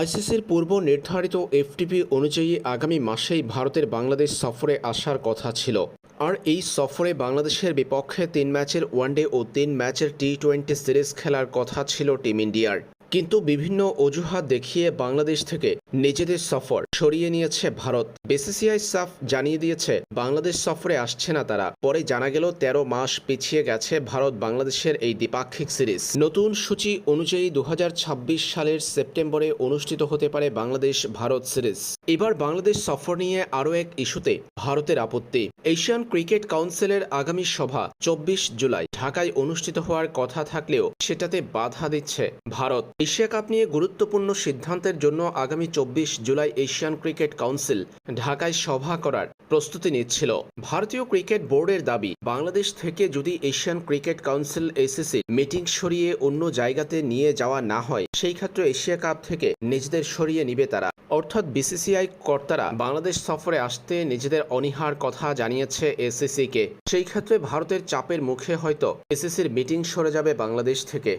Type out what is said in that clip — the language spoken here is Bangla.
আইসিসির পূর্ব নির্ধারিত এফটিপি অনুযায়ী আগামী মাসেই ভারতের বাংলাদেশ সফরে আসার কথা ছিল। আর এই সফরে বাংলাদেশের বিপক্ষে তিন ম্যাচের ওয়ানডে ও তিন ম্যাচের টি টোয়েন্টি সিরিজ খেলার কথা ছিল টিম ইন্ডিয়ার। কিন্তু বিভিন্ন অজুহাত দেখিয়ে বাংলাদেশ থেকে নিজেদের সফর সরিয়ে নিয়েছে ভারত। বিসিসিআই সাফ জানিয়ে দিয়েছে, বাংলাদেশ সফরে আসছে না তারা। পরে জানা গেল, তেরো মাস পিছিয়ে গেছে ভারত বাংলাদেশের এই দ্বিপাক্ষিক সিরিজ। নতুন সূচি অনুযায়ী দু সালের সেপ্টেম্বরে অনুষ্ঠিত হতে পারে বাংলাদেশ ভারত সিরিজ। এবার বাংলাদেশ সফর নিয়ে আরও এক ইস্যুতে ভারতের আপত্তি। এশিয়ান ক্রিকেট কাউন্সিলের আগামী সভা, চব্বিশ জুলাই। ঢাকায় অনুষ্ঠিত হওয়ার কথা থাকলেও সেটাতে বাধা দিচ্ছে ভারত। এশিয়া কাপ নিয়ে গুরুত্বপূর্ণ সিদ্ধান্তের জন্য আগামী চব্বিশ জুলাই এশিয়ান ক্রিকেট কাউন্সিল ঢাকায় সভা করার প্রস্তুতি নিচ্ছিল। ভারতীয় ক্রিকেট বোর্ডের দাবি, বাংলাদেশ থেকে যদি Asian Cricket Council ACC meeting সরিয়ে অন্য জায়গাতে নিয়ে যাওয়া না হয়, সেই ক্ষেত্রে এশিয়া কাপ থেকে নিজেদের সরিয়ে নিবে তারা। অর্থাৎ বিসিসিআই কর্তারা বাংলাদেশ সফরে আসতে নিজেদের অনীহার কথা জানিয়েছে এসিসিকে সেই ক্ষেত্রে ভারতের চাপের মুখে হয়তো এসিসির মিটিং সরে যাবে বাংলাদেশ থেকে।